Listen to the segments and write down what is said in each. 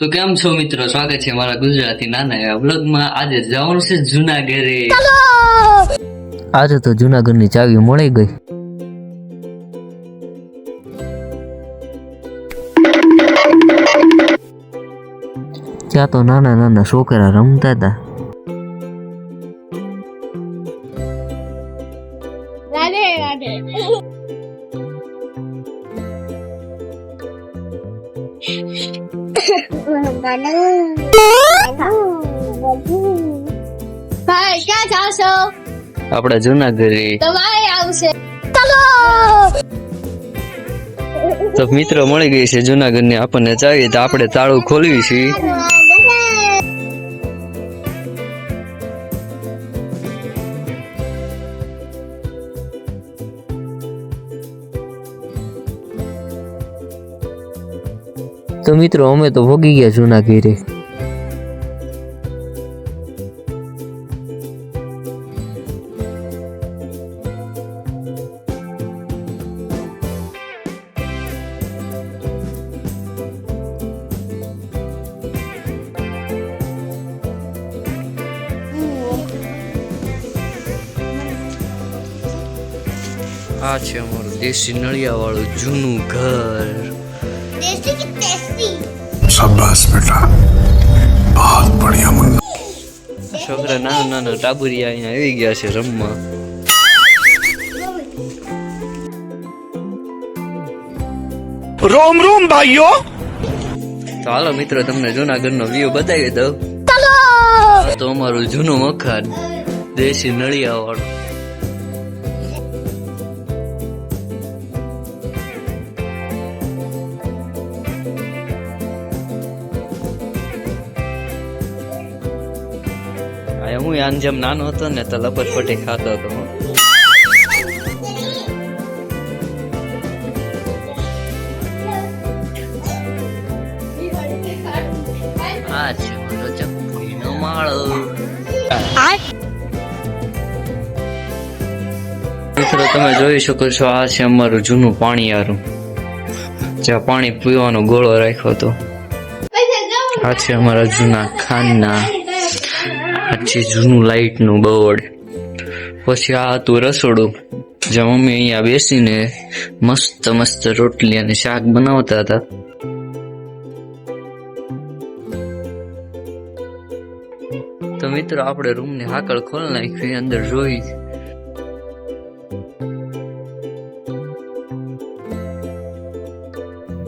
તો કેમ છો મિત્રો? સ્વાગત છે મારા ગુજરાતી નાના એવા બ્લોગમાં આજે જવાનું છે જુનાગઢે. આજે તો જુનાગઢની ચાવી મળી ગઈ. ત્યાં તો નાના નાના છોકરા રમતા હતા. રાધે રાધે. ભાઈ ક્યાં જાશો આપણે જુનાગઢે. તમારે આવશે. તો મિત્રો મળી ગઈ છે જુનાગઢની આપણને ચાવી તો આપણે તાળું ખોલવી છે. તો મિત્રો, અમે તો ભોગી ગયા જુનાગઢે આ છે અમારું દેશી નળિયા વાળું જૂનું ઘર. ટેસ્ટી કે ટેસ્ટી शाबाश बेटा बहुत बढ़िया मुन्ना છોકરા નાના નાના ટાબુરિયા અહીંયા આવી ગયા છે રમવા रोम रोम भाइयों તો હાલો મિત્રો તમને જુનાગઢનો વ્યૂ બતાવી દઉં આ તો અમારું જૂનું મકાન દેશી નળિયા વાળું હું આન જેમ નાનો હતો ને તો લપટપટી ખાતો હતો હો. આ છે મારો ચકલીનો માળો. મિત્રો તમે જોઈ શકો છો આ છે અમારું જૂનું પાણીયારું. જ્યાં પાણી પીવાનો ગોળો રાખ્યો હતો. આ છે અમારા જૂના ખાનના આ છે જૂનું લાઇટનું બોર્ડ, પછી આ હતું રસોડું, જ્યાં મમ્મી અહીંયા બેસીને મસ્ત મસ્ત રોટલી અને શાક બનાવતા હતા. તો મિત્રો, આપણે રૂમની હાકળ ખોલ નાખી અંદર જોઈ.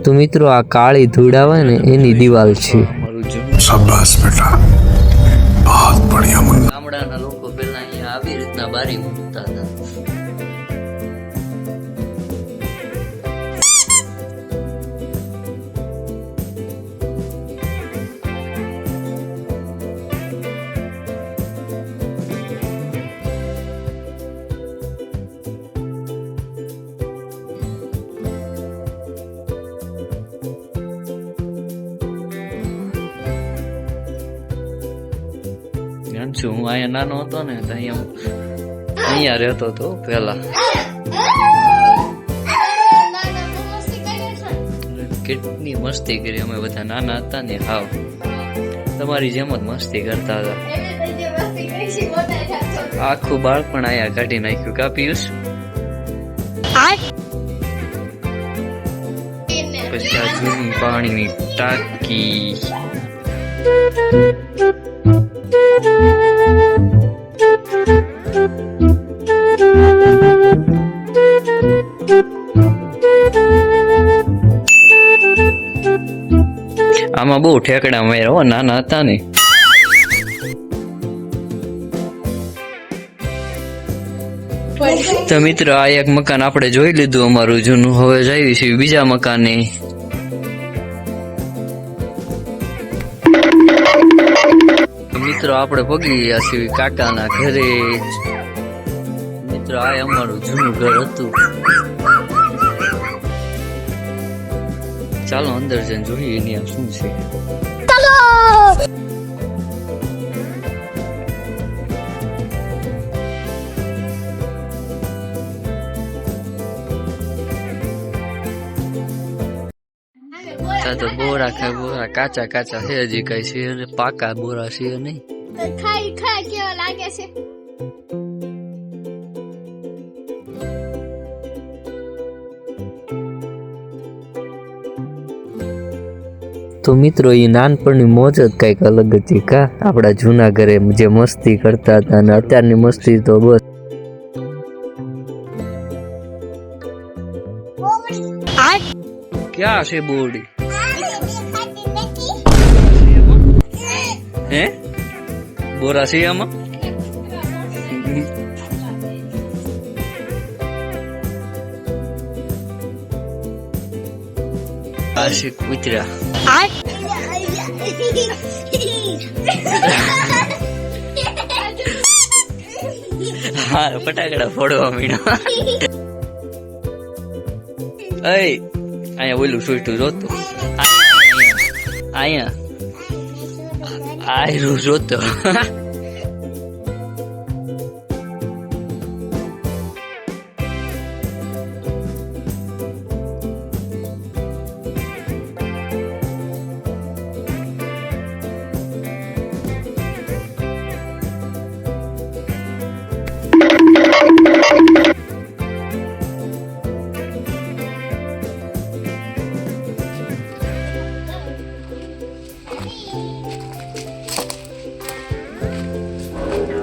તો મિત્રો, આ કાળી ધૂળ આવે ને, એની દિવાલ છે. મારું જૂનું જાણ છું. હું અહીંયા નાનો હતો ને, તો અહીંયા અહીંયા રહેતો હતો પહેલા. કેટલી મસ્તી કરી અમે બધા નાના હતા ને, હાવ. તમારી જેમ જ મસ્તી કરતા હતા. આખું બાળપણ અહીંયા કાઢી નાખ્યું. કા પિયુષ? પછી આ જૂની પાણીની ટાંકી. આમાં બહુ ઠેકડા માર્યા હો, નાના હતા ને. તો મિત્રો, આ એક મકાન આપણે જોઈ લીધું, અમારું જૂનું. હવે જઈએ છીએ બીજા મકાને. તો મિત્રો, આપણે પગી ગયા છીએ કાકાના ઘરે. મિત્રો, આ અમારું જૂનું ઘર હતું. ચાલો, અંદર જઈને જોઈએ ત્યાં શું છે. આ તો બોરા ખાય બોરા કાચા કાચા છે હજી કઈ છે અને પાકા બોરા છે નહીં. તો ખાઈ ખાઈ કેવો લાગે છે? તો મિત્રો એ નાનપણની મોજ જ કંઈક અલગ હતી કા? આપણા જૂના ઘરે જે મસ્તી કરતા હતા અને અત્યારની મસ્તી તો બસ. ક્યાં છે બોરડી? હે? બોરા છે આમાં? આ છે કૂતરા. હા, ફટાકડા ફોડવા મીણા. અય અહીંયા ઓલું સુઈટું જોતો. અહીંયા. અહીંયા આયરું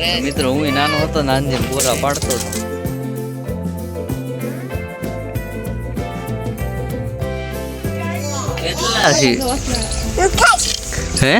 મિત્રો હું નાનો હતો નાનજી પૂરા પાડતો હતો હે